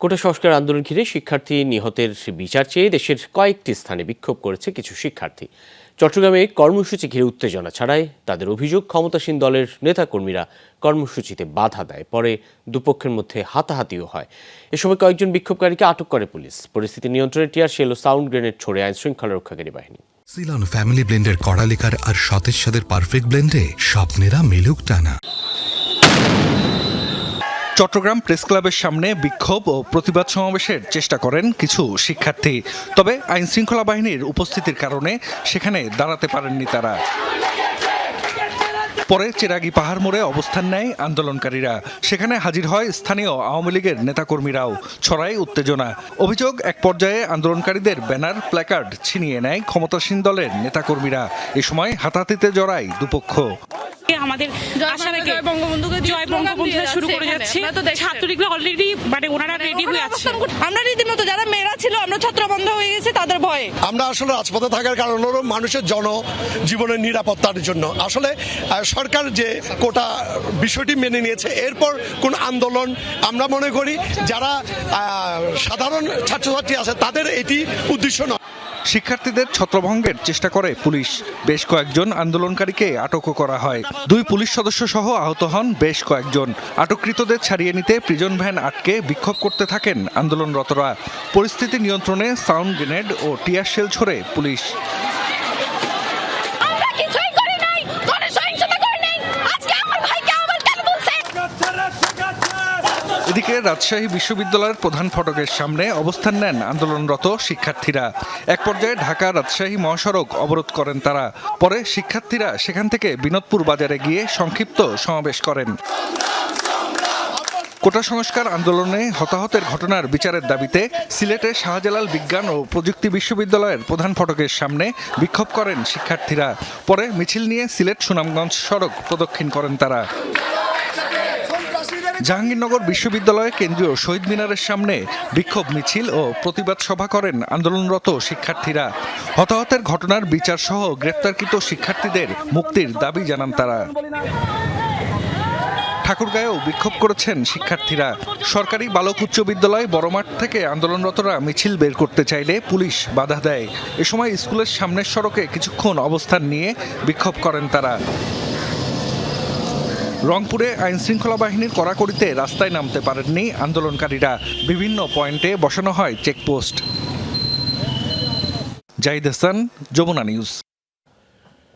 কোটা সংস্কার আন্দোলন ঘিরে শিক্ষার্থী নিহতের বিচার চেয়ে দেশের কয়েকটি স্থানে বিক্ষোভ করেছে কিছু শিক্ষার্থী। চট্টগ্রামে কর্মসূচি ঘিরে উত্তেজনা ছাড়ায় তাদের অভিযোগ, ক্ষমতাসীন দলের নেতাকর্মীরা কর্মসূচিতে বাধা দেয়। পরে দুপক্ষের মধ্যে হাতাহাতিও হয়। এ সময় কয়েকজন বিক্ষোভকারীকে আটক করে পুলিশ। পরিস্থিতি নিয়ন্ত্রণে টিয়ার ও সাউন্ড গ্রেনেড ছড়ে আইন শৃঙ্খলা রক্ষাকারী বাহিনী। সিলন ফ্যামিলি ব্লেন্ডের কড়া লিকার আর সতেজ সাদের পারফেক্ট ব্লেন্ডে স্বপ্নেরা মিলুক টানা। চট্টগ্রাম প্রেস ক্লাবের সামনে বিক্ষোভ ও প্রতিবাদ সমাবেশের চেষ্টা করেন কিছু শিক্ষার্থী। তবে আইন শৃঙ্খলা বাহিনীর উপস্থিতির কারণে সেখানে দাঁড়াতে পারেননি তারা। পরে চেরাগি পাহাড় মোড়ে অবস্থান নেয় আন্দোলনকারীরা। সেখানে হাজির হয় স্থানীয় আওয়ামী লীগের নেতাকর্মীরাও। ছড়ায় উত্তেজনা। অভিযোগ, এক পর্যায়ে আন্দোলনকারীদের ব্যানার, প্ল্যাকার্ড ছিনিয়ে নেয় ক্ষমতাসীন দলের নেতাকর্মীরা। এ সময় হাতাহাতিতে জড়ায় দুপক্ষ। আমাদের আশা রেখে জয় বঙ্গবন্ধুকে জয় বঙ্গবন্ধু শুরু করে। যাচ্ছি। ছাত্রলীগরা অলরেডি মানে ওনারা রেডি হয়ে আছে। আমরা রীতিমতো যারা মেয়েরা ছিল আমরা ছত্র বন্ধ হয়ে গেছে তাদের ভয়ে। আমরা আসলে রাজপথে থাকার কারণ হলো মানুষের জন জীবনের নিরাপত্তার জন্য। আসলে সরকার যে কোটা বিষয়টি মেনে নিয়েছে এরপর কোন আন্দোলন আমরা মনে করি যারা আহ, সাধারণ ছাত্রছাত্রী আছে তাদের এটি উদ্দেশ্য নয়। শিক্ষার্থীদের ছত্রভঙ্গের চেষ্টা করে পুলিশ। বেশ কয়েকজন আন্দোলনকারীকে আটকও করা হয়। দুই পুলিশ সদস্য সহ আহত হন বেশ কয়েকজন। আটককৃতদের ছাড়িয়ে নিতে প্রিজন ভ্যান আটকে বিক্ষোভ করতে থাকেন আন্দোলনরতরা। পরিস্থিতি নিয়ন্ত্রণে সাউন্ড গ্রেনেড ও টিয়ার শেল ছড়ে পুলিশ। আমরা কিছুই করি নাই কোনো সহিংসতা করি নাই। আজকে আমার ভাইকে আবার কেন বলছে এদিকে রাজশাহী বিশ্ববিদ্যালয়ের প্রধান ফটকের সামনে অবস্থান নেন আন্দোলনরত শিক্ষার্থীরা। এক পর্যায়ে ঢাকা রাজশাহী মহাসড়ক অবরোধ করেন তারা। পরে শিক্ষার্থীরা সেখান থেকে বিনোদপুর বাজারে গিয়ে সংক্ষিপ্ত সমাবেশ করেন। কোটা সংস্কার আন্দোলনে হতাহতের ঘটনার বিচারের দাবিতে সিলেটে শাহজালাল বিজ্ঞান ও প্রযুক্তি বিশ্ববিদ্যালয়ের প্রধান ফটকের সামনে বিক্ষোভ করেন শিক্ষার্থীরা। পরে মিছিল নিয়ে সিলেট সুনামগঞ্জ সড়ক প্রদক্ষিণ করেন তারা। জাহাঙ্গীরনগর বিশ্ববিদ্যালয়ে কেন্দ্রীয় শহীদ মিনারের সামনে বিক্ষোভ মিছিল ও প্রতিবাদ সভা করেন আন্দোলনরত শিক্ষার্থীরা। হতাহতের ঘটনার বিচার সহ গ্রেপ্তারকৃত শিক্ষার্থীদের মুক্তির দাবি জানান তারা। ঠাকুরগাঁয়েও বিক্ষোভ করেছেন শিক্ষার্থীরা। সরকারি বালক উচ্চ বিদ্যালয় বড়মাঠ থেকে আন্দোলনরতরা মিছিল বের করতে চাইলে পুলিশ বাধা দেয়। এ সময় স্কুলের সামনের সড়কে কিছুক্ষণ অবস্থান নিয়ে বিক্ষোভ করেন তারা। রংপুরে আইন শৃঙ্খলা বাহিনীর কড়াকড়িতে রাস্তায় নামতে পারেননি আন্দোলনকারীরা। বিভিন্ন পয়েন্টে বসানো হয় চেকপোস্ট। জাহিদ হাসান, যমুনা নিউজ।